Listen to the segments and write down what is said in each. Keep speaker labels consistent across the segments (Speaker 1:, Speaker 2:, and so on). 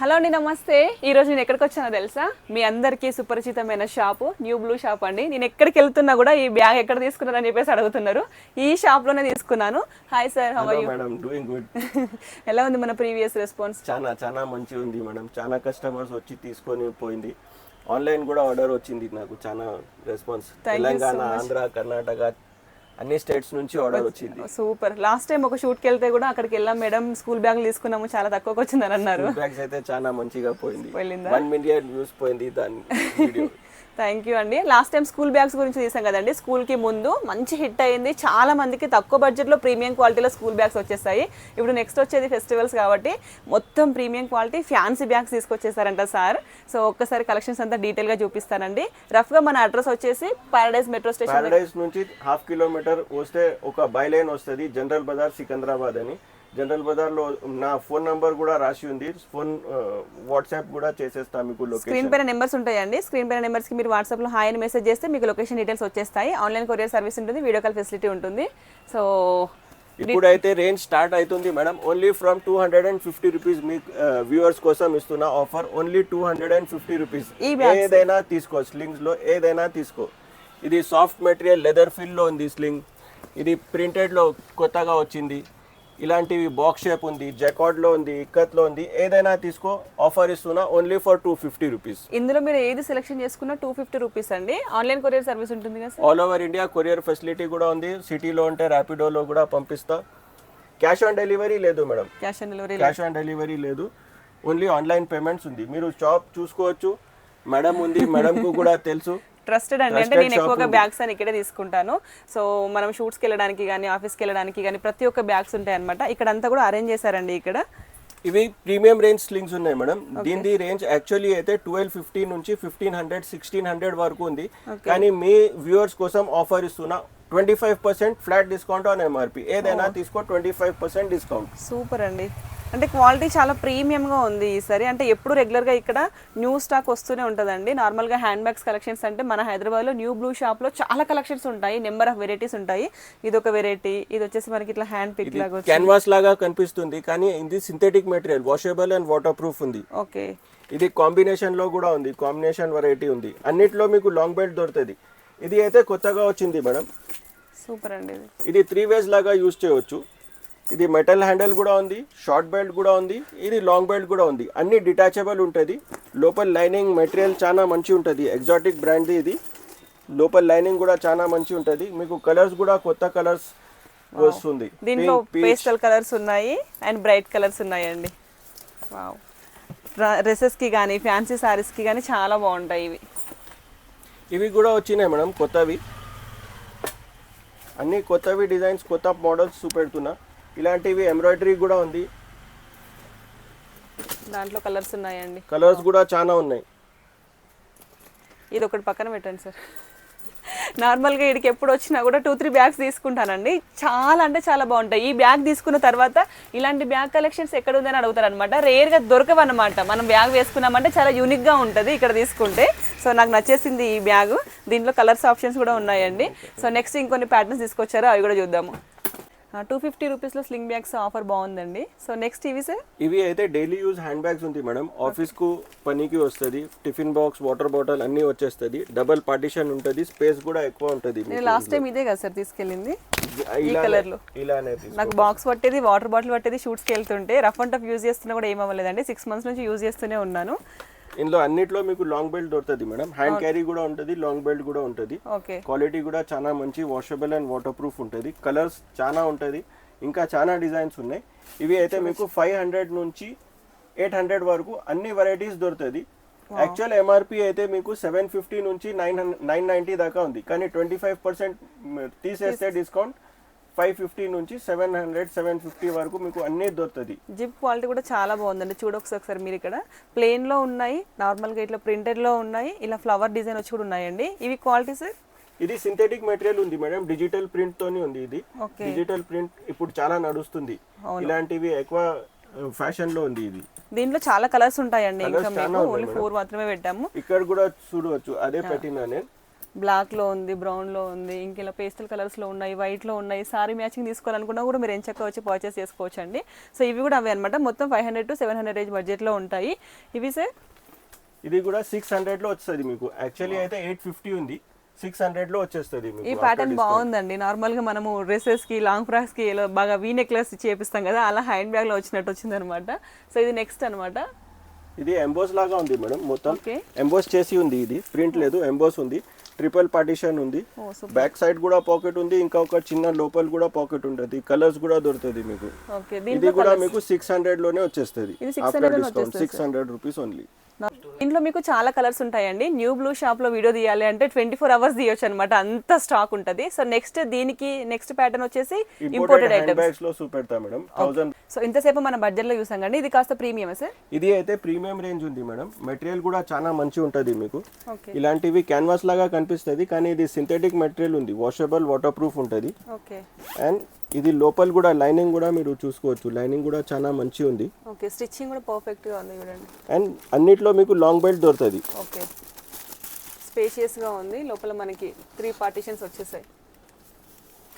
Speaker 1: Hello అండి నమస్తే. ఈ రోజు నేను ఎక్కడికి వచ్చానో తెలుసా? మీ అందరికీ సుపరిచితమైన షాపు న్యూ బ్లూ షాప్ అండి. నేను ఎక్కడికి వెళ్తున్నా కూడా ఈ బ్యాగ్ ఎక్కడ తీసుకున్నారని చెప్పేసి అడుగుతున్నారు. ఈ షాప్లోనే తీసుకున్నాను hi sir
Speaker 2: how madam doing good
Speaker 1: ఎలా ఉంది మన ప్రీవియస్ రెస్పాన్స్?
Speaker 2: చాలా చాలా మంచిగా ఉంది మేడం చాలా కస్టమర్స్ వచ్చి తీసుకొని పోయింది. ఆన్లైన్ కూడా ఆర్డర్ వచ్చింది నాకు చాలా రెస్పాన్స్ తెలంగాణ ఆంధ్ర కర్ణాటక అన్ని స్టేట్స్ నుంచి ఆర్డర్ వచ్చింది.
Speaker 1: సూపర్. లాస్ట్ టైం ఒక షూట్కి వెళ్తే కూడా అక్కడికి వెళ్ళాం. మేడం స్కూల్ బ్యాగ్ తీసుకున్నాము. చాలా తక్కువకి వచ్చిందని అన్నారు
Speaker 2: బ్యాగ్స్ అయితే చాలా మంచిగా పోయింది? వన్ మిలియన్ వ్యూస్ పోయింది దాని వీడియో
Speaker 1: థ్యాంక్ యూ అండి. లాస్ట్ టైం స్కూల్ బ్యాగ్స్ గురించి తీసాం కదండి. స్కూల్కి ముందు మంచి హిట్ అయింది. చాలా మందికి తక్కువ బడ్జెట్లో ప్రీమియం క్వాలిటీలో స్కూల్ బ్యాగ్స్ వచ్చేస్తాయి ఇప్పుడు నెక్స్ట్ వచ్చేది ఫెస్టివల్స్ కాబట్టి మొత్తం ప్రీమియం క్వాలిటీ ఫ్యాన్సీ బ్యాగ్స్ తీసుకొచ్చేసారంట సార్ సో ఒక్కసారి కలెక్షన్స్ అంతా డీటెయిల్గా చూపిస్తానండి. రఫ్గా మన అడ్రస్ వచ్చేసి పారడైజ్ మెట్రో స్టేషన్
Speaker 2: పారడైజ్ నుంచి హాఫ్ కిలోమీటర్ వస్తే ఒక బైలైన్ వస్తుంది. జనరల్ బజార్ సికింద్రాబాద్ అని. జనరల్ బజార్లో నా ఫోన్ నంబర్ కూడా రాసి ఉంది. ఫోన్ వాట్సాప్ కూడా చేసేస్తా మీకు
Speaker 1: స్క్రీన్ పైన నెంబర్స్ ఉంటాయండి. స్క్రీన్ పైన నెంబర్స్కి మీరు వాట్సాప్లో హాయ్ అని మెసేజ్ చేస్తే మీకు లొకేషన్ డీటెయిల్స్ వచ్చేస్తాయి. ఆన్లైన్ కొరియర్ సర్వీస్ ఉంటుంది వీడియో కాల్ ఫెసిలిటీ ఉంటుంది. సో
Speaker 2: ఇప్పుడైతే రేంజ్ స్టార్ట్ అవుతుంది madam. Only from two hundred and fifty rupees me viewers కోసం ఇస్తున్న offer only two hundred and
Speaker 1: fifty rupees.
Speaker 2: ఏదైనా తీసుకో స్లింగ్స్లో ఏదైనా తీసుకో. ఇది సాఫ్ట్ మెటీరియల్ లెదర్ ఫిల్లో ఉంది స్లింగ్ ఇది ప్రింటెడ్లో కొత్తగా వచ్చింది. ఇలాంటివి బాక్స్ షేప్ ఉంది జకార్డ్లో ఉంది ఇక్కత్లో ఉంది ఏదైనా తీసుకో ఆఫర్ ఇస్తున్నా only for two fifty rupees
Speaker 1: ఇందులో మీరు ఏది సెలెక్షన్ చేసుకున్నా టూ ఫిఫ్టీ రూపీస్ అండి. ఆన్లైన్ కొరియర్ సర్వీస్ ఉంటుంది కదా
Speaker 2: all over India courier facility కూడా ఉంది. సిటీలో ఉంటే ర్యాపిడోలో కూడా పంపిస్తా. క్యాష్ ఆన్ డెలివరీ లేదు madam
Speaker 1: cash on delivery
Speaker 2: cash on delivery లేదు. ఓన్లీ ఆన్లైన్ పేమెంట్స్ ఉంది. మీరు షాప్ చూసుకోవచ్చు. మేడం ఉంది మేడంకు కూడా తెలుసు.
Speaker 1: ట్రస్టెడ్ అండి. అంటే నేను ఎక్కువగా బ్యాగ్స్ అని ఇక్కడే తీసుకుంటాను. సో మనం షూట్స్కి వెళ్ళడానికి కానీ ఆఫీస్కి వెళ్ళడానికి కానీ ప్రతి ఒక్క బ్యాగ్స్ ఉంటాయి అనమాట ఇక్కడ అంతా కూడా అరేంజ్ చేశారండి ఇక్కడ.
Speaker 2: ఇవి ప్రీమియం రేంజ్ స్లింగ్స్ ఉన్నాయి మేడం. దీని రేంజ్ యాక్చువల్లీ అయితే ట్వెల్వ్ ఫిఫ్టీ నుంచి ఫిఫ్టీన్ హండ్రెడ్ సిక్స్టీన్ హండ్రెడ్ వరకు ఉంది. కానీ మీ వ్యూవర్స్ కోసం ఆఫర్ ఇస్తున్నా twenty five percent flat discount on MRP ఏదైనా తీసుకో twenty five percent discount
Speaker 1: super అండి. అంటే క్వాలిటీ చాలా ప్రీమియంగా ఉంది ఈసారి అంటే ఎప్పుడు రెగ్యులర్గా ఇక్కడ న్యూ స్టాక్ వస్తూనే ఉంటుందండి. నార్మల్గా హ్యాండ్ బ్యాగ్స్ కలెక్షన్స్ అంటే మన హైదరాబాద్లో న్యూ బ్లూ షాప్లో చాలా కలెక్షన్స్ ఉంటాయి. నెంబర్ ఆఫ్ వెరైటీస్ ఉంటాయి. ఇది ఒక వెరైటీ ఇది వచ్చేసి మనకి ఇట్లా హ్యాండ్ పిక్ లాగా
Speaker 2: క్యాన్వాస్ లాగా కనిపిస్తుంది. కానీ ఇది synthetic material washable and water proof ఉంది.
Speaker 1: ఓకే.
Speaker 2: ఇది కాంబినేషన్లో కూడా ఉంది. కాంబినేషన్ వెరైటీ ఉంది. అన్నిట్లో మీకు లాంగ్ బెల్ట్ దొరుకుతుంది. ఇది అయితే కొత్తగా వచ్చింది మేడం.
Speaker 1: సూపర్ అండి ఇది.
Speaker 2: ఇది త్రీ వేస్ లాగా యూజ్ చేయవచ్చు. ఇది మెటల్ హ్యాండిల్ కూడా ఉంది షార్ట్ బెల్ట్ కూడా ఉంది ఇది లాంగ్ బెల్ట్ కూడా ఉంది. అన్ని డిటాచబుల్ ఉంటుంది. లోపల లైనింగ్ మెటీరియల్ చాలా మంచి ఉంటుంది. ఎగ్జాటిక్ బ్రాండ్ది ఇది. లోపల లైనింగ్ కూడా చాలా మంచి ఉంటుంది. మీకు కలర్స్ కూడా కొత్త కలర్స్ వస్తుంది.
Speaker 1: దీంట్లో. పేస్టల్ కలర్స్ ఉన్నాయి అండ్ బ్రైట్ కలర్స్ ఉన్నాయండి. డ్రెస్సెస్కి కానీ ఫ్యాన్సీ సారీస్కి కానీ చాలా బాగుంటాయి ఇవి.
Speaker 2: ఇవి కూడా వచ్చినాయి మేడం కొత్తవి. అన్ని కొత్తవి డిజైన్స్ కొత్త మోడల్స్ చూపెడుతున్నా. ఇలాంటివి ఎంబ్రాయిడరీ కూడా ఉంది.
Speaker 1: దాంట్లో కలర్స్ ఉన్నాయండి.
Speaker 2: కలర్స్ కూడా చాలా ఉన్నాయి.
Speaker 1: ఇది ఒకటి పక్కన పెట్టండి సార్. నార్మల్గా వీడికి ఎప్పుడు వచ్చినా కూడా టూ త్రీ బ్యాగ్స్ తీసుకుంటానండి. చాలా అంటే చాలా బాగుంటాయి. ఈ బ్యాగ్ తీసుకున్న తర్వాత ఇలాంటి బ్యాగ్ కలెక్షన్స్ ఎక్కడ ఉందని అడుగుతారు అనమాట రేర్గా దొరకవన్నమాట. మనం బ్యాగ్ వేసుకున్నామంటే చాలా యూనిక్గా ఉంటుంది ఇక్కడ తీసుకుంటే. సో నాకు నచ్చేసింది ఈ బ్యాగ్. దీంట్లో కలర్స్ ఆప్షన్స్ కూడా ఉన్నాయండి. సో నెక్స్ట్ ఇంకొన్ని ప్యాటర్న్స్ తీసుకొచ్చారో అవి కూడా చూద్దాము. టూ ఫిఫ్టీ రూపీస్లో స్లింగ్ బ్యాగ్స్ ఆఫర్ బాగుందండి. సో నెక్స్ట్ ఇవి సార్
Speaker 2: ఇవి అయితే డైలీ యూజ్ హ్యాండ్ బ్యాగ్స్ ఉంది మేడం ఆఫీస్కు పనికి వస్తుంది టిఫిన్ బాక్స్ వాటర్ బాటిల్ అన్ని వచ్చేస్తుంది. డబల్ పార్టిషన్ ఉంటుంది స్పేస్ కూడా ఎక్కువ ఉంటుంది
Speaker 1: నేను లాస్ట్ టైం ఇదే కదా సార్ తీసుకెళ్ళింది. ఈ colour లో. నాకు బాక్స్ పట్టేది వాటర్ బాటిల్ పట్టేది షూట్స్కి వెళ్తుంటే రఫ్ అండ్ టఫ్ యూజ్ చేస్తున్నా కూడా ఏమవ్వలేదండి. సిక్స్ మంత్స్ నుంచి యూజ్ చేస్తూనే ఉన్నాను.
Speaker 2: ఇందులో అన్నిట్లో మీకు లాంగ్ బెల్ట్ దొరుకుతుంది మేడం. హ్యాండ్ క్యారీ కూడా ఉంటుంది లాంగ్ బెల్ట్ కూడా ఉంటుంది. క్వాలిటీ కూడా చాలా మంచి వాషబుల్ అండ్ వాటర్ ప్రూఫ్ ఉంటుంది. కలర్స్ చాలా ఉంటుంది ఇంకా చాలా డిజైన్స్ ఉన్నాయి. ఇవి అయితే మీకు ఫైవ్ హండ్రెడ్ నుంచి ఎయిట్ హండ్రెడ్ వరకు అన్ని వెరైటీస్ దొరుకుతుంది. యాక్చువల్ ఎంఆర్పి అయితే మీకు సెవెన్ ఫిఫ్టీ నుంచి నైన్ నైన్ నైంటీ దాకా ఉంది. కానీ ట్వంటీ ఫైవ్ పర్సెంట్ తీసేస్తే డిస్కౌంట్ ఫైవ్ ఫిఫ్టీ నుంచి సెవెన్ హండ్రెడ్ సెవెన్ ఫిఫ్టీ వరకు మీకు అన్నీ దొరుకుతుంది.
Speaker 1: జిప్ క్వాలిటీ కూడా చాలా బాగుందండి. చూడొకసారి ఒకసారి మీరు ఇక్కడ. ప్లెయిన్లో ఉన్నాయి నార్మల్గా ఇట్లా ప్రింటెడ్లో ఉన్నాయి ఇలా ఫ్లవర్ డిజైన్ వచ్చి కూడా ఉన్నాయండి. ఇవి క్వాలిటీ సార్
Speaker 2: ఇది సింథెటిక్ మెటీరియల్ ఉంది మేడం డిజిటల్ ప్రింట్ తోని ఉంది ఇది. డిజిటల్ ప్రింట్ ఇప్పుడు చాలా నడుస్తుంది. ఇలాంటివి ఎక్కువ ఫ్యాషన్లో ఉంది ఇది.
Speaker 1: దీంట్లో చాలా కలర్స్ ఉంటాయండి. ఇంకా మేము ఓన్లీ ఫోర్ మాత్రమే పెట్టాము.
Speaker 2: ఇక్కడ కూడా చూడవచ్చు అదే పెట్టినా నేను
Speaker 1: బ్లాక్లో ఉంది బ్రౌన్లో ఉంది ఇంక ఇలా పేస్టల్ కలర్స్లో ఉన్నాయి వైట్లో ఉన్నాయి సారీ మ్యాచింగ్ తీసుకోవాలనుకున్నా కూడా మీరు ఎంచక్క వచ్చి పర్చేస్ చేసుకోవచ్చు అండి సో ఇవి కూడా అవే అనమాట మొత్తం five hundred to seven hundred range బడ్జెట్లో ఉంటాయి. ఇవి సార్
Speaker 2: ఇది కూడా సిక్స్ హండ్రెడ్లో వస్తుంది మీకు. యాక్చువల్లీ అయితే ఎయిట్ ఫిఫ్టీ ఉంది. సిక్స్ హండ్రెడ్లో వచ్చేస్తుంది
Speaker 1: ఈ ప్యాటర్న్ బాగుందండి. నార్మల్గా మనము డ్రెస్సెస్కి లాంగ్ ఫ్రాక్స్కి ఇలా బాగా వీ నెక్లెస్ చేపిస్తాం కదా అలా హ్యాండ్ బ్యాగ్లో వచ్చినట్టు వచ్చింది అనమాట సో ఇది నెక్స్ట్ అనమాట
Speaker 2: ఇది ఎంబోస్ లాగా ఉంది మేడం మొత్తం. ఎంబోస్ చేసి ఉంది ఇది. ప్రింట్ లేదు ఎంబోస్ ఉంది. ట్రిపుల్ పార్టిషన్ ఉంది. బ్యాక్ సైడ్ కూడా పాకెట్ ఉంది ఇంకా ఒక చిన్న లోపల కూడా పాకెట్ ఉంటుంది. కలర్స్ కూడా దొరుకుతుంది మీకు. ఇది కూడా మీకు సిక్స్ హండ్రెడ్లోనే వచ్చేస్తుంది.
Speaker 1: ఇది 600 ఆఫ్టర్లోనే
Speaker 2: డిస్కౌంట్
Speaker 1: వచ్చేస్తది,
Speaker 2: సిక్స్ హండ్రెడ్ రూపీస్ ఓన్లీ
Speaker 1: దీంట్లో మీకు చాలా కలర్స్ ఉంటాయండి. న్యూ బ్లూ షాప్లో వీడియో తీయాలి అంటే ట్వంటీ ఫోర్ అవర్స్ తీయొచ్చు అనమాట అంత స్టాక్ ఉంటుంది. సో నెక్స్ట్ దీనికి నెక్స్ట్ ప్యాటర్న్ వచ్చేసి
Speaker 2: ఇంపోర్టెడ్ ఐటమ్స్లో చూపెడతా మేడం. థౌసండ్
Speaker 1: సో ఇంతసేపు మన బడ్జెట్లో చూసాం కండి ఇది కాస్త ప్రీమియం సార్?
Speaker 2: ఇది అయితే ప్రీమియం రేంజ్ ఉంది మేడం. మెటీరియల్ కూడా చాలా మంచి ఉంటుంది మీకు. ఇలాంటివి క్యాన్వాస్ లాగా కనిపిస్తుంది. కానీ ఇది సింథెటిక్ మెటీరియల్ ఉంది. వాషబుల్ వాటర్ ప్రూఫ్ ఉంటుంది.
Speaker 1: ఓకే
Speaker 2: అండ్ ఇది లోపల కూడా లైనింగ్ కూడా మీరు చూసుకోవచ్చు. లైనింగ్ కూడా చాలా మంచి ఉంది.
Speaker 1: ఓకే స్టిచ్చింగ్ కూడా పర్ఫెక్ట్గా ఉంది చూడండి.
Speaker 2: అండ్ అన్నిట్లో మీకు లాంగ్ బెల్ట్ దొరుకుతుంది.
Speaker 1: ఓకే. స్పేషియస్గా ఉంది. లోపల మనకి త్రీ పార్టీషన్స్ వచ్చేసాయి.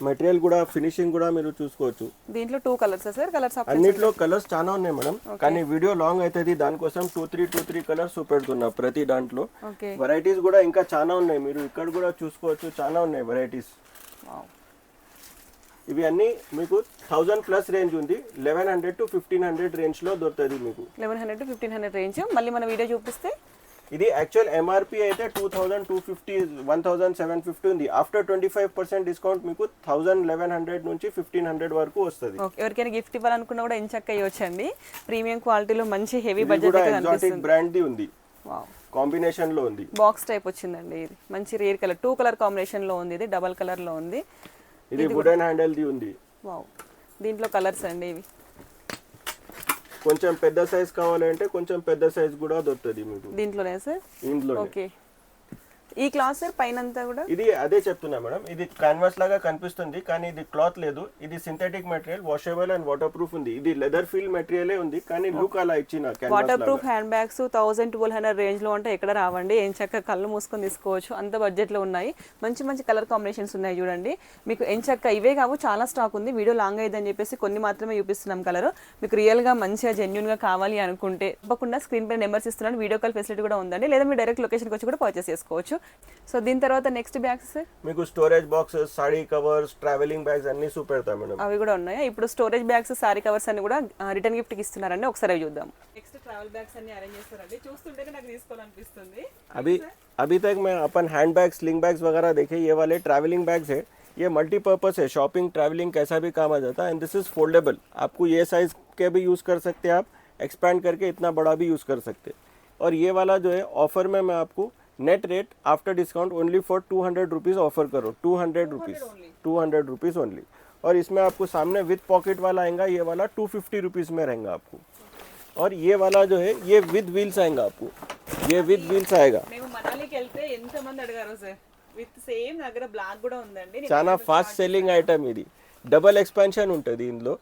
Speaker 2: మెటీరియల్ కూడా ఫినిషింగ్ కూడా మీరు చూసుకోవచ్చు.
Speaker 1: దీంట్లో టూ కలర్స్ సార్? కలర్స్
Speaker 2: అన్నిట్లో కలర్స్ చాలా ఉన్నాయి మేడం. కానీ వీడియో లాంగ్ అవుతుంది దానికోసం two three two three colours చూపెడుతున్నా ప్రతి దాంట్లో.
Speaker 1: ఓకే.
Speaker 2: వెరైటీస్ కూడా ఇంకా చాలా ఉన్నాయి. మీరు ఇక్కడ కూడా చూసుకోవచ్చు. చాలా ఉన్నాయి వెరైటీస్ ఇవి అన్ని మీకు థౌజండ్ ప్లస్ రేంజ్ ఉంది. Eleven hundred to fifteen hundred రేంజ్లో దొరుకుతుంది మీకు.
Speaker 1: Eleven hundred to fifteen hundred range మళ్ళీ మన వీడియో చూపిస్తే?
Speaker 2: ఇది యాక్చువల్ ఎంఆర్పి అయితే two thousand two fifty one thousand seven fifty ఉంది. After twenty five percent discount మీకు థౌసండ్ లెవెన్ హండ్రెడ్ నుంచి ఫిఫ్టీన్ హండ్రెడ్ వరకు వస్తుంది.
Speaker 1: ఎవరికైనా గిఫ్ట్ ఇవ్వాలనుకున్నా కూడా ఎంచక్క ఇవ్వచ్చండి ప్రీమియం క్వాలిటీలో మంచి హెవీ బడ్జెట్
Speaker 2: ఎగ్జాటిక్ బ్రాండ్ ది ఉంది. కాంబినేషన్లో ఉంది.
Speaker 1: బాక్స్ టైప్ వచ్చిందండి ఇది. మంచి రేర్ కలర్ టూ కలర్ కాంబినేషన్లో ఉంది ఇది డబల్ కలర్లో ఉంది.
Speaker 2: ఇది వుడెన్ హ్యాండిల్ ది ఉంది.
Speaker 1: వావ్. దీంట్లో కలర్స్ అండి ఇవి.
Speaker 2: కొంచెం పెద్ద సైజ్ కావాలంటే కొంచెం పెద్ద సైజ్ కూడా దొరుకుతుంది మీకు.
Speaker 1: దీంట్లోనే సార్?
Speaker 2: ఇందులో
Speaker 1: ఓకే. ఈ క్లాత్ సార్ పైన అంతా కూడా?
Speaker 2: ఇది అదే చెప్తున్నా మేడం. ఇది క్యాన్వాస్ లాగా కనిపిస్తుంది కానీ ఇది క్లాత్ లేదు. ఇది synthetic material washable and waterproof ఉంది. ఇది లెదర్ ఫీల్ మెటీరియలే ఉంది కానీ లుక్ అలా ఇచ్చిన
Speaker 1: waterproof hand bags thousand twelve hundred రేంజ్లో ఉంటే ఎక్కడ రావండి. ఏం చక్క కళ్ళు మూసుకొని తీసుకోవచ్చు. అంత బడ్జెట్లో ఉన్నాయి. మంచి మంచి కలర్ కాంబినేషన్స్ ఉన్నాయి చూడండి. మీకు ఎంచక్క ఇవే కావు చాలా స్టాక్ ఉంది. వీడియో లాంగ్ అయ్యిందని చెప్పేసి కొన్ని మాత్రమే చూపిస్తున్నాం కలర్ మీకు రియల్గా మంచిగా జెన్యున్గా కావాలి అనుకుంటే తప్పకుండా స్క్రీన్ పై నెంబర్స్ ఇస్తున్నాను. వీడియో కాల్ ఫెసిలిటీ కూడా ఉందండి. లేదా మీరు డైరెక్ట్ లొకేషన్కి వచ్చి కూడా పర్చేస్ చేసుకోవచ్చు. సో దీని తర్వాత నెక్స్ట్ బ్యాగ్స్ సార్
Speaker 2: మీకు storage boxes sari covers travelling bags అన్ని చూపెడతా మేడం
Speaker 1: అవి కూడా ఉన్నాయి ఇప్పుడు స్టోరేజ్ బ్యాగ్స్ సారీ కవర్స్ అన్ని కూడా రిటర్న్ గిఫ్ట్ కి ఇస్తున్నారండి ఒకసారి అవి చూద్దాం నెక్స్ట్ ట్రావెల్ బ్యాగ్స్ అన్ని అరేంజ్ చేస్తారండి చూస్తుంటేనే నాకు తీసుకోవాలనిపిస్తుంది
Speaker 2: अभी अभी तक मैं अपन हैंड बैग स्लिंग बैग्स वगैरह देखे ये वाले ट्रैवलिंग बैग्स है ये मल्टीपर्पज है शॉपिंग ट्रैवलिंग कैसा भी काम आ जाता है एंड दिस इज फोल्डेबल आपको ये साइज के भी यूज़ कर सकते हैं आप एक्सपैंड करके इतना बड़ा भी यूज़ कर सकते हैं और ये वाला जो है ऑफर में मैं आपको net rate after discount only for two hundred rupees offer करो two hundred rupees two hundred rupees only और इसमें आपको सामने विद पॉकेट वाला आएगा ये वाला टू फिफ्टी रुपीज़ में रहेगा आपको और ये वाला जो है ये विद व्हील्स आएगा आपको ये विद व्हील्स आएगा
Speaker 1: మేము మనాలికి వెళ్తే ఎంత మంది అడిగారు సార్ విత్ సేమ్ దగ్గర బ్లాక్ కూడా ఉందండి నేను
Speaker 2: చాలా ఫాస్ట్ సెల్లింగ్ ఐటమ్ ఇది డబల్ ఎక్స్పాన్షన్ ఉంటుంది ఇందులో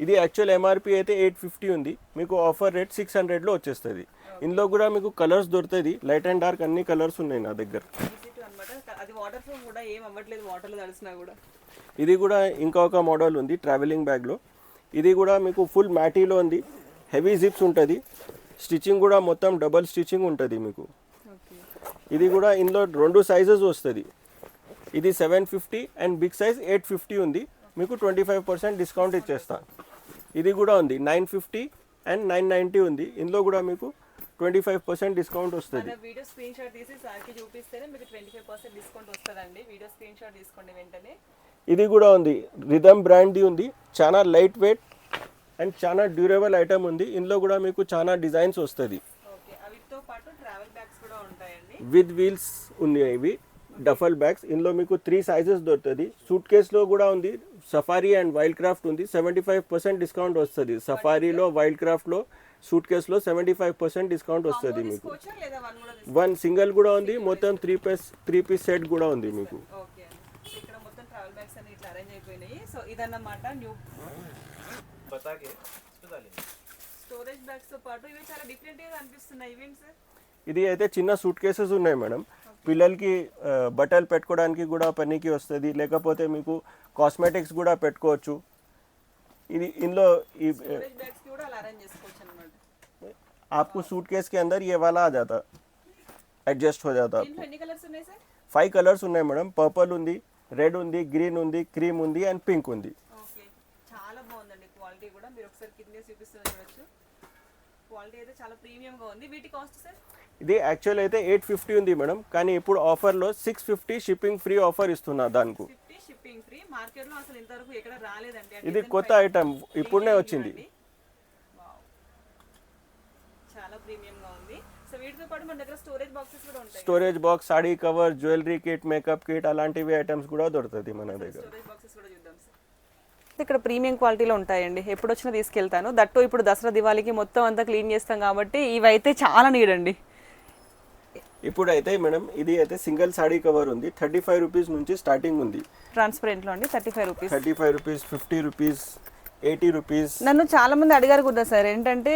Speaker 2: ఇది యాక్చువల్ ఎంఆర్పి అయితే ఎయిట్ ఫిఫ్టీ ఉంది మీకు ఆఫర్ రేట్ సిక్స్ హండ్రెడ్లో వచ్చేస్తుంది ఇందులో కూడా మీకు కలర్స్ దొరుకుతుంది లైట్ అండ్ డార్క్ అన్ని కలర్స్ ఉన్నాయి నా దగ్గర.
Speaker 1: కూడా
Speaker 2: ఇది కూడా ఇంకొక మోడల్ ఉంది ట్రావెలింగ్ బ్యాగ్లో ఇది కూడా మీకు ఫుల్ మ్యాటీలో ఉంది. హెవీ జిప్స్ ఉంటుంది. స్టిచ్చింగ్ కూడా మొత్తం డబల్ స్టిచ్చింగ్ ఉంటుంది మీకు. ఇది కూడా ఇందులో రెండు సైజెస్ వస్తుంది. ఇది seven fifty and big size eight fifty ఉంది. మీకు ట్వంటీ ఫైవ్ పర్సెంట్ డిస్కౌంట్ ఇచ్చేస్తా. ఇది కూడా ఉంది nine fifty and nine ninety ఉంది. ఇందులో కూడా మీకు ట్వంటీ ఫైవ్ పర్సెంట్ డిస్కౌంట్ వస్తుంది.
Speaker 1: వీడియో స్క్రీన్ షాట్ తీసి సార్కి చూపిస్తేనే మీకు ట్వంటీ ఫైవ్ పర్సెంట్ డిస్కౌంట్ వస్తుందండి. వీడియో స్క్రీన్ షాట్ తీసుకోండి వెంటనే.
Speaker 2: ఇది కూడా ఉంది. రిథమ్ బ్రాండ్ది ఉంది. చాలా లైట్ వెయిట్ అండ్ చాలా డ్యూరబుల్ ఐటమ్ ఉంది. ఇందులో కూడా మీకు చాలా డిజైన్స్ వస్తుంది.
Speaker 1: ఓకే. అవితో పాటు ట్రావెల్ బ్యాగ్స్ కూడా ఉంటాయండి.
Speaker 2: విత్ వీల్స్ ఉన్నాయి ఇవి. Duffel bags. ఇందులో మీకు త్రీ సైజెస్ దొరుకుతుంది. సూట్ కేస్లో కూడా ఉంది. సఫారీ అండ్ వైల్డ్ క్రాఫ్ట్ ఉంది. సెవెంటీ ఫైవ్ పర్సెంట్ డిస్కౌంట్ వస్తుంది. సఫారీలో వైల్డ్ క్రాఫ్ట్లో సూట్ కేస్లో సెవెంటీ ఫైవ్ పర్సెంట్ డిస్కౌంట్ వస్తుంది మీకు.
Speaker 1: వన్
Speaker 2: సింగిల్ కూడా ఉంది మొత్తం three piece three piece set కూడా ఉంది మీకు.
Speaker 1: ఓకే అండి సో ఇక్కడ మొత్తం ట్రావెల్ బ్యాగ్స్ అన్ని ఇట్లా అరేంజ్ అయిపోయినాయి. సో ఇదన్నమాట న్యూ స్టోరేజ్ బ్యాగ్స్తో పాటు ఇవి చాలా డిఫరెంట్గా అనిపిస్తున్నాయి ఇవేంటి సార్?
Speaker 2: ఇది అయితే చిన్న సూట్ కేసెస్ ఉన్నాయి మేడం. పిల్లలకి బట్టలు పెట్టుకోవడానికి కూడా పనికి వస్తుంది. లేకపోతే మీకు కాస్మెటిక్స్ కూడా పెట్టుకోవచ్చు. ఇది ఇందులో ఈ
Speaker 1: స్టోరేజ్ బ్యాగ్స్ కూడా అలా అరేంజ్ చేసుకోవచ్చు అనమాట
Speaker 2: आपको सूटकेस के अंदर ये वाला आ जाता అడ్జస్ట్ हो जाता
Speaker 1: దీంట్లో ఎన్ని కలర్స్ ఉన్నాయి సార్
Speaker 2: ఫైవ్ కలర్స్ ఉన్నాయి మేడం పర్పుల్ ఉంది రెడ్ ఉంది గ్రీన్ ఉంది క్రీమ్ ఉంది అండ్ పింక్ ఉంది
Speaker 1: ఓకే చాలా బాగుందండి క్వాలిటీ కూడా మీరు ఒకసారి కింద చూపిస్తున్న చూడొచ్చు క్వాలిటీ అయితే చాలా ప్రీమియంగా ఉంది వీటి కాస్ట్ సార్
Speaker 2: ఇది యాక్చువల్ అయితే ఎయిట్ ఫిఫ్టీ ఉంది మేడం కానీ ఇప్పుడు ఆఫర్లో six fifty shipping free offer ఇస్తున్నా దానికి
Speaker 1: ఫిఫ్టీ షిప్పింగ్ ఫ్రీ మార్కెట్లో అసలు ఇంతవరకు ఎక్కడ రాలేదండి ఆ
Speaker 2: ఇది
Speaker 1: design
Speaker 2: కొత్త
Speaker 1: పైన
Speaker 2: ఐటమ్ ఇప్పుడునే
Speaker 1: clean
Speaker 2: వచ్చింది
Speaker 1: ప్రీమియంగా ఉంది. సో వీటితో పాటు మన దగ్గర స్టోరేజ్ బాక్సెస్ కూడా ఉంటాయి.
Speaker 2: Storage box sari cover jewellery kit makeup kit అలాంటివి ఐటమ్స్ కూడా దొరుకుతుంది మన దగ్గర.
Speaker 1: స్టోరేజ్ బాక్సెస్ కూడా చూద్దాం సార్ ఇక్కడ ప్రీమియం క్వాలిటీలో ఉంటాయండి. ఎప్పుడు వచ్చినా తీసుకెళ్తాను. దట్టు ఇప్పుడు దసరా దివాళీకి మొత్తం అంతా క్లీన్ చేస్తాం కాబట్టి ఇవైతే చాలా నీడండి
Speaker 2: ఇప్పుడు అయితే మేడం ఇది అయితే సింగిల్ సాడీ కవర్ ఉంది. థర్టీ ఫైవ్ రూపీస్ నుంచి స్టార్టింగ్ ఉంది.
Speaker 1: ట్రాన్స్పరెంట్లో అండి thirty five rupees.
Speaker 2: Thirty five rupees fifty rupees eighty rupees.
Speaker 1: నన్ను చాలా మంది అడిగారు కూడా సార్ ఏంటంటే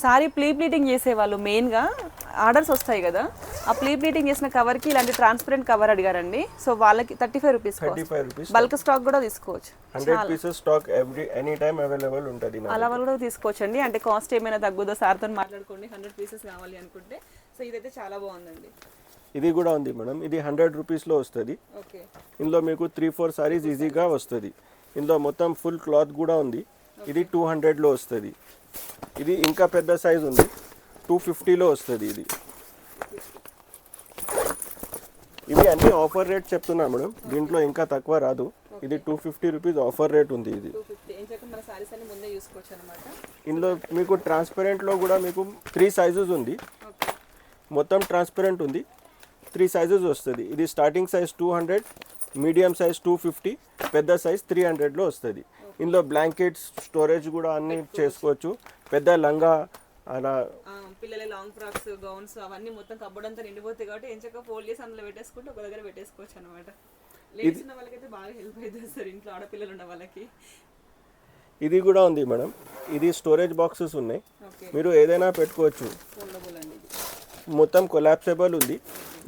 Speaker 1: సారీ ప్లీ ప్లీటింగ్ చేసేవాళ్ళు మెయిన్గా ఆర్డర్స్ వస్తాయి కదా ఆ ప్లీ ప్లీటింగ్ చేసిన కవర్కి ఇలాంటి ట్రాన్స్పరెంట్ కవర్ అడిగారండి. సో వాళ్ళకి thirty five rupees
Speaker 2: thirty five rupees.
Speaker 1: Bulk stock కూడా తీసుకోవచ్చు.
Speaker 2: Hundred pieces stock every any time available ఉంటుంది
Speaker 1: అలా వాళ్ళు కూడా తీసుకోవచ్చండి. అంటే కాస్ట్ ఏమైనా తగ్గుదో సార్తో మాట్లాడుకోండి. హండ్రెడ్ పీసెస్ కావాలి అనుకుంటే. సో ఇదైతే చాలా బాగుందండి.
Speaker 2: ఇది కూడా ఉంది మేడం. ఇది హండ్రెడ్ రూపీస్లో వస్తుంది.
Speaker 1: ఓకే.
Speaker 2: ఇందులో మీకు త్రీ ఫోర్ సారీస్ ఈజీగా వస్తుంది. ఇందులో మొత్తం ఫుల్ క్లాత్ కూడా ఉంది. ఇది టూ హండ్రెడ్లో వస్తుంది. ఇది ఇంకా పెద్ద సైజ్ ఉంది. టూ ఫిఫ్టీలో వస్తుంది ఇది. ఇవి అన్ని ఆఫర్ రేట్ చెప్తున్నా మేడం. దీంట్లో ఇంకా తక్కువ రాదు. ఇది two fifty rupees offer rate ఉంది ఇది. ఇందులో మీకు ట్రాన్స్పరెంట్లో కూడా మీకు త్రీ సైజెస్ ఉంది. మొత్తం ట్రాన్స్పరెంట్ ఉంది. త్రీ సైజెస్ వస్తుంది. ఇది starting size two hundred medium size two fifty పెద్ద సైజ్ త్రీ హండ్రెడ్లో వస్తుంది. ఇందులో బ్లాంకెట్స్ స్టోరేజ్ కూడా అన్నీ చేసుకోవచ్చు. పెద్ద లంగా అలా
Speaker 1: పిల్లల లాంగ్ ఫ్రాక్స్ గౌన్స్ అవన్నీ మొత్తం కబ్బోర్డ్ అంతా నిండిపోతాయి కాబట్టి ఏం చక్క ఫోల్డ్ చేసి అందులో పెట్టేసుకుంటే ఒక దగ్గర పెట్టేసుకోవచ్చు అనమాట లేడీస్ ఉన్న వాళ్ళకైతే బాగా హెల్ప్ అవుతుంది సార్ ఇంట్లో ఆడపిల్లలు ఉన్న వాళ్ళకి.
Speaker 2: ఇది కూడా ఉంది మేడం. ఇది స్టోరేజ్ బాక్సెస్ ఉన్నాయి. మీరు ఏదైనా పెట్టుకోవచ్చు. మొత్తం కొలాప్సబుల్ ఉంది.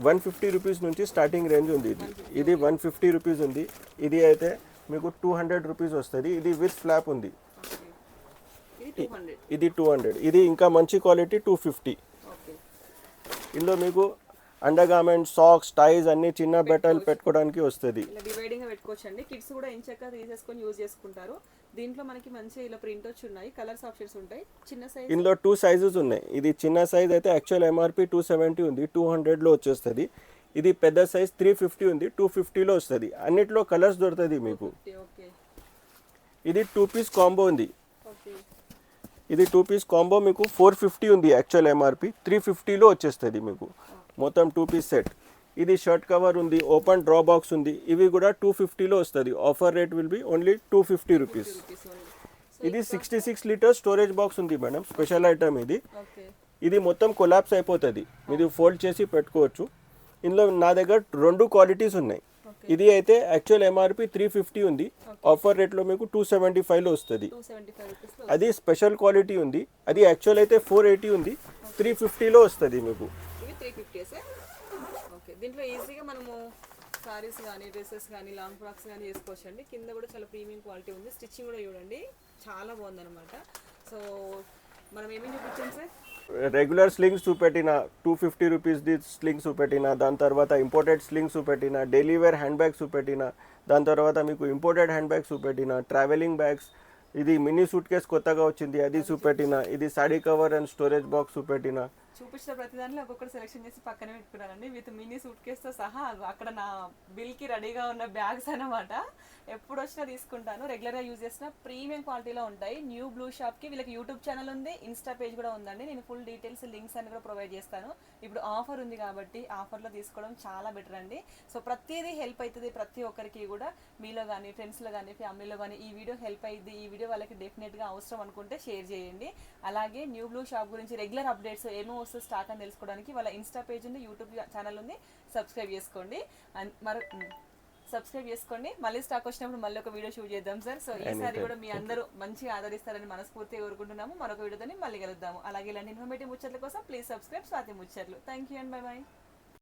Speaker 2: వన్ ఫిఫ్టీ రూపీస్ నుంచి స్టార్టింగ్ రేంజ్ ఉంది ఇది. ఇది వన్ ఫిఫ్టీ రూపీస్ ఉంది. ఇది అయితే మీకు టూ హండ్రెడ్ రూపీస్ వస్తుంది. ఇది విత్ ఫ్లాప్ ఉంది.
Speaker 1: ఇది టూ హండ్రెడ్
Speaker 2: ఇది ఇంకా మంచి క్వాలిటీ టూ ఫిఫ్టీ ఇందులో మీకు అండర్ గార్మెంట్ సాక్స్ టైస్ అన్ని చిన్న బట్టలు పెట్టుకోవడానికి వస్తుంది.
Speaker 1: డివైడింగ్ పెట్టుకోవచ్చు అండి కిడ్స్ కూడా తీసేసుకొని యూజ్ చేసుకుంటారు. దీంట్లో మనకి మంచి ఇలా ప్రింట్ వచ్చి ఉన్నాయి. కలర్స్ ఆప్షన్స్ ఉంటాయి. చిన్న సైజ్
Speaker 2: ఇందులో టూ సైజెస్ ఉన్నాయి. ఇది చిన్న సైజ్ అయితే యాక్చువల్ ఎంఆర్పి టూ సెవెంటీ ఉంది. టూ హండ్రెడ్లో వచ్చేస్తుంది. ఇది పెద్ద సైజ్ త్రీ ఫిఫ్టీ ఉంది. టూ ఫిఫ్టీలో వస్తుంది. అన్నిట్లో కలర్స్ దొరుకుతుంది మీకు. ఇది టూ పీస్ కాంబో ఉంది. ఇది టూ పీస్ కాంబో మీకు ఫోర్ ఫిఫ్టీ ఉంది యాక్చువల్ ఎంఆర్పి త్రీ ఫిఫ్టీలో వచ్చేస్తుంది మీకు. మొత్తం టూ పీస్ సెట్ ఇది షర్ట్ కవర్ ఉంది ఓపెన్ డ్రా బాక్స్ ఉంది ఇవి కూడా టూ ఫిఫ్టీలో వస్తుంది. Offer rate will be only two
Speaker 1: fifty rupees
Speaker 2: ఇది sixty six litre storage box ఉంది మేడం స్పెషల్ ఐటమ్ ఇది. ఇది మొత్తం కొలాప్స్ అయిపోతుంది. ఇది ఫోల్డ్ చేసి పెట్టుకోవచ్చు. ఇందులో నా దగ్గర రెండు క్వాలిటీస్ ఉన్నాయి. ఇది అయితే యాక్చువల్ ఎంఆర్పి త్రీ ఫిఫ్టీ ఉంది. ఆఫర్ రేట్లో మీకు టూ సెవెంటీ ఫైవ్లో వస్తుంది. అది స్పెషల్ క్వాలిటీ ఉంది. అది యాక్చువల్ అయితే ఫోర్ ఎయిటీ ఉంది. త్రీ ఫిఫ్టీలో వస్తుంది మీకు
Speaker 1: ఇవి త్రీ ఫిఫ్టీసే ఓకే దీంట్లో ఈజీగా మనము సారీస్ కానీ డ్రెస్సెస్ కానీ లాంగ్ ఫ్రాక్స్ కానీ చేసుకోవచ్చు అండి కింద కూడా చాలా ప్రీమియం క్వాలిటీ ఉంది. స్టిచ్చింగ్ కూడా చూడండి. చాలా బాగుందన్నమాట. సో మనం ఏమేమి చూపించాం సార్?
Speaker 2: రెగ్యులర్ స్లింగ్స్ చూపెట్టిన టూ ఫిఫ్టీ రూపీస్ది స్లింగ్స్ చూపెట్టిన దాని తర్వాత ఇంపోర్టెడ్ స్లింగ్స్ చూపెట్టిన డైలీ వేర్ హ్యాండ్ బ్యాగ్స్ చూపెట్టిన దాని తర్వాత మీకు ఇంపోర్టెడ్ హ్యాండ్ బ్యాగ్స్ చూపెట్టిన ట్రావెలింగ్ బ్యాగ్స్ ఇది మినీ సూట్ కేస్ కొత్తగా వచ్చింది అది చూపెట్టిన ఇది sari cover and storage box చూపెట్టిన
Speaker 1: చూపించిన ప్రతి దాంట్లో ఒక్కొక్కటి సెలెక్షన్ చేసి పక్కనే పెట్టుకున్నానండి. విత్ మినీ సూట్ కేస్తో సహా అక్కడ నా బిల్కి రెడీగా ఉన్న బ్యాగ్స్ అన్నమాట. ఎప్పుడు వచ్చినా తీసుకుంటాను రెగ్యులర్గా యూజ్ చేసిన ప్రీమియం క్వాలిటీలో ఉంటాయి. న్యూ బ్లూ షాప్కి వీళ్ళకి యూట్యూబ్ ఛానల్ ఉంది ఇన్స్టా పేజ్ కూడా ఉందండి. నేను ఫుల్ డీటెయిల్స్ లింక్స్ అన్ని కూడా ప్రొవైడ్ చేస్తాను. ఇప్పుడు ఆఫర్ ఉంది కాబట్టి ఆఫర్లో తీసుకోవడం చాలా బెటర్ అండి. సో ప్రతిదీ హెల్ప్ అవుతుంది ప్రతి ఒక్కరికి కూడా. మీలో కానీ ఫ్రెండ్స్లో కానీ ఫ్యామిలీలో కానీ ఈ వీడియో హెల్ప్ అయ్యింది ఈ వీడియో వాళ్ళకి డెఫినెట్గా అవసరం అనుకుంటే షేర్ చేయండి. అలాగే న్యూ బ్లూ షాప్ గురించి రెగ్యులర్ అప్డేట్స్ ఏమో వస్తుంది స్టాక్ అని తెలుసుకోవడానికి వాళ్ళ ఇన్స్టా పేజ్ ఉంది యూట్యూబ్ ఛానల్ ఉంది. సబ్స్క్రైబ్ చేసుకోండి. అండ్ మరో సబ్స్క్రైబ్ చేసుకోండి. మళ్ళీ స్టాక్ వచ్చినప్పుడు మళ్ళీ ఒక వీడియో షూట్ చేద్దాం సార్ సో ఈసారి కూడా మీ అందరూ మంచిగా ఆదరిస్తారని మనస్ఫూర్తిగా కోరుకుంటున్నాము. మరొక వీడియోతో మళ్ళీ కలుద్దాము. అలాగే ఇలాంటి ఇన్ఫర్మేటివ్ ముచ్చట్ల కోసం please subscribe Swathi Muchatlu. Thank you and bye bye